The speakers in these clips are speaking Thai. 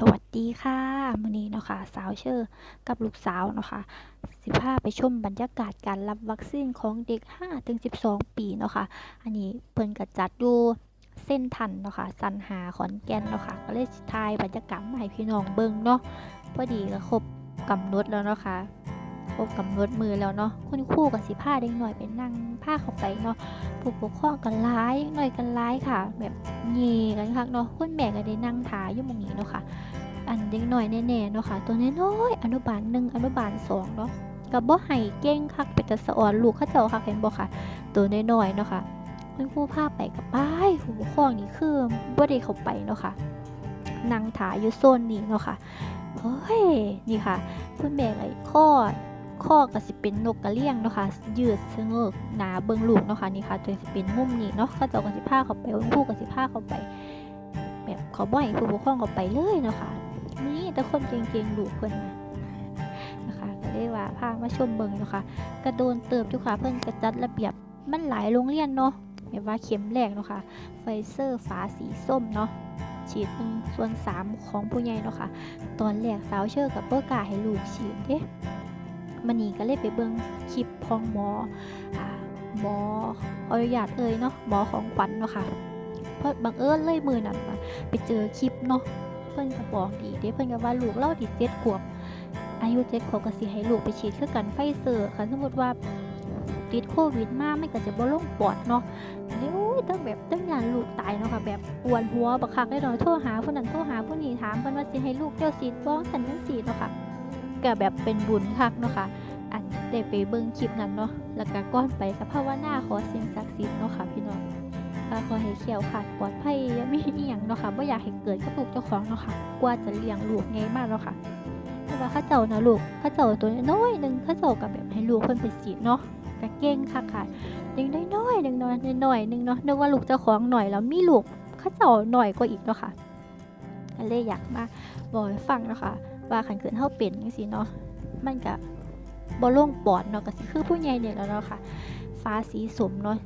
สวัสดีค่ะมื้อนี้เนาะค่ะสาวเชอร์กับลูกสาวเนาะค่ะสิพาไปชมบรรยากาศการรับวัคซีนของเด็ก 5-12 ปีเนาะค่ะอันนี้เพิ่นก็จัดอยู่เส้นทันเนาะค่ะสันหาขอนแก่นเนาะค่ะก็เลยทายบรรยากาศมาให้พี่น้องเบิ่งเนาะพอดีก็ครบกำหนดแล้วเนาะค่ะ ครบกำหนดมือแล้วเนาะคุณครูก็สิพาเด็กน้อยไปนั่งพาเข้าไปเนาะผู้ปกครองก็หลายหน่อยกันหลายค่ะ แบบเงีกันคักเนาะคุณแม่ก็ได้นั่งท่าอยู่มองนี้เนาะค่ะ อันเด็กน้อยแน่ๆเนาะค่ะ ตัวน้อยๆอนุบาลหนึ่งอนุบาลสองเนาะกับบ่ให้เก่งคักเป็นตสะออนลูกเขาเจ้าคักเห็นบ่ค่ะ ตัวน้อยๆเนาะค่ะคุณครูพาไปกับป้ายผู้ปกครองนี่คือบ่ได้เข้าไปเนาะค่ะนั่งถาอยู่โซนนี้เนาะค่ะเฮ้ยนี่ค่ะคุณแม่ไอ้ข้อ ข้อก็สิเป็นนกกระเลี้ยงเนาะค่ะยืดเสงกหนาเบิ่งลูกเนาะค่ะนี่ค่ะตัวสิเป็นมุมนี้เนาะเขาเจ้าก็สิพาเข้าไปคุณครูก็สิพาเข้าไป แบบเขาบ่ให้ผู้ปกครองเข้าไปเลยเนาะค่ะนี่แต่คนเก่งๆดูเพิ่นนะนะคะก็ได้ว่าพามาชมเบิงเนาะค่ะกระโดนเติบอยู่ค่ะเพิ่นกระจัดระเบียบมันหลายโรงเรียนเนาะแบบว่าเข็มแรกเนาะค่ะไฟเซอร์ฝาสีส้มเนาะฉีดหนึ่งส่วนสามของผู้ใหญ่เนาะค่ะตอนแรกสาวเชื่อกับเบอร์กาให้ลูกฉีดเด้ มันนี่ก็เลยไปเบิ่งคลิปของหมอหมออนุญาตเอ่ยเนาะหมอของขวัญเนาะค่ะเพราะบังเอิญเลยมือนั้นมาไปเจอคลิปเนาะเพิ่นก็บอกดีเด้เพิ่นก็ว่าลูกเราดิเจ็ดขวบอายุเจ็ดขวบก็สิให้ลูกไปฉีดคือกันไฟเซอร์ค่ะสมมติว่าติดโควิดมาไมันก็จะบ่ลงปอดเนาะเดี๋ยวต้องแบบต้องยานลูกตายเนาะค่ะแบบปวนหัวบักคักได้หน่อยโทรหาผู้นั้นโทรหาผู้นี้ถามเพิ่นว่าสิให้ลูกเจ้าฉีดบ่สันจังซี่เนาะค่ะ ก็แบบเป็นบุญคักเนาะค่ะ อันได้ไปเบิ่งคลิปนั้นเนาะ แล้วก็ก่อนไปก็ภาวนาขอสิ่งศักดิ์สิทธิ์เนาะค่ะพี่น้องก็ขอให้เขียวขาดปลอดภัยอย่ามีอีหยังเนาะค่ะบ่อยากให้เกิดกับลูกเจ้าของเนาะค่ะ กว่าจะเลี้ยงลูกไงมากเนาะค่ะแต่ว่าข้าเจ้านะลูกข้าเจ้าตัวน้อยหนึ่งข้าเจ้ากับแบบให้ลูกเพิ่นไปฉีเนาะก็เก่งค่ะค่ะเด็กน้อยหนึ่งเนาะน้อยหนึ่งเนาะนึกว่าลูกเจ้าของหน่อยแล้วมีลูกข้าเจ้าหน่อยกว่าอีกเนาะค่ะเลยอยากมาบอกให้ฟังเนาะค่ะ ว่าคันเกิดเฮาเป็นจังซี่เนาะมันก็บ่ลงปอดเนาะก็สิคือผู้ใหญ่เนี่ยแล้วเนาะค่ะ ฟ้าสีสมเนาะ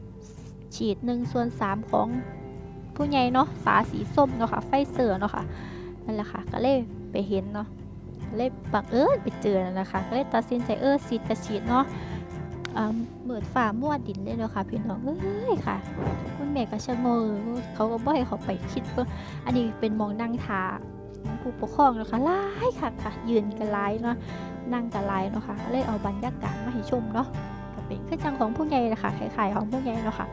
ฉีด1ส่วน3ของผู้ใหญ่เนาะฝาสีส้มเนาะค่ะ ไฟเซอเนาะค่ะนั่นแหละค่ะก็เลยไปเห็นเนาะเลยบังเอิญไปเจอนั่นแหละค่ะก็เลยตัดสินใจเออฉีดกระฉีดเนาะอ่าเหมือนฝ่ามั่วดินเลยเนาะค่ะพี่น้องเอ้ยค่ะคุณแม่ก็ชะโงอเขาก็บ่ให้เขาไปคิดเพิ่งอันนี้เป็นมองนั่งทา ผู้ปกครองนะคะหลายค่ะค่ะยืนกันหลายเนาะนั่งกันหลายเนาะค่ะก็เลยเอาบรรยากาศมาให้ชมเนาะก็เป็นคือจังของผู้ใหญ่แหละคะคล้ายๆของผู้ใหญ่เนาะค่ะ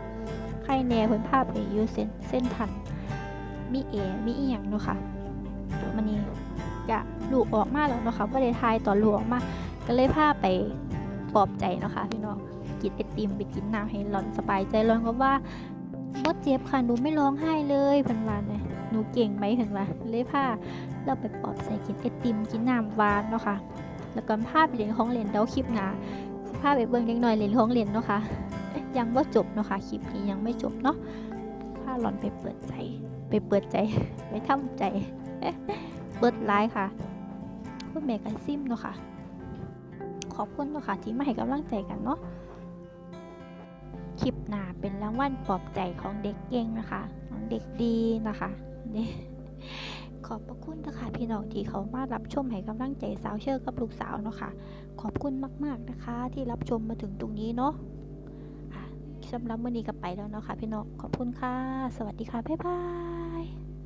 ใครแน่เพิ่นพาไปยูเส้นเส้นทันมีเอมีอีหยังเนาะค่ะมันนี่จะลูกออกมาแล้วเนาะค่ะบ่ได้ทายต่อลูกออกมาก็เลยพาไปปลอบใจเนาะค่ะพี่น้องกินไอติมไปกินน้ำให้หลอนสบายใจร้อนก็ว่าบ่เจ็บค่ะหนูไม่ร้องไห้เลยเพิ่นวาเนี่ย หนูเก่งไหมเพิ่นว่าเลยพาเราไปปอบใจกินไอติมกินน้ำหวานเนาะค่ะแล้วก็พาไปเล่นของเล่นเดี๋ยวคลิปหน้าสิพาไปเบิ่งเด็กน้อยเล่นของเล่นเนาะค่ะยังว่าจบเนาะค่ะคลิปนี้ยังไม่จบเนาะพาหลอนไปเปิดใจ ไปเปิดใจ ไปทำใจเปิดไลน์ค่ะคุณแม่กันซิมเนาะค่ะขอบคุณเนาะค่ะที่มาให้กำลังใจกันเนาะคลิปหน้าเป็นรางวัลปลอบใจของเด็กเก่งนะคะ ของเด็กดีนะคะ นี่ขอบพระคุณนะคะพี่น้องที่เขามารับชมให้กำลังใจสาวเชื่อกับลูกสาวเนาะค่ะ ขอบคุณมากๆนะคะ ที่รับชมมาถึงตรงนี้เนาะสำหรับวันนี้ก็ไปแล้วเนาะค่ะพี่น้องขอบคุณค่ะ สวัสดีค่ะ บ๊ายบาย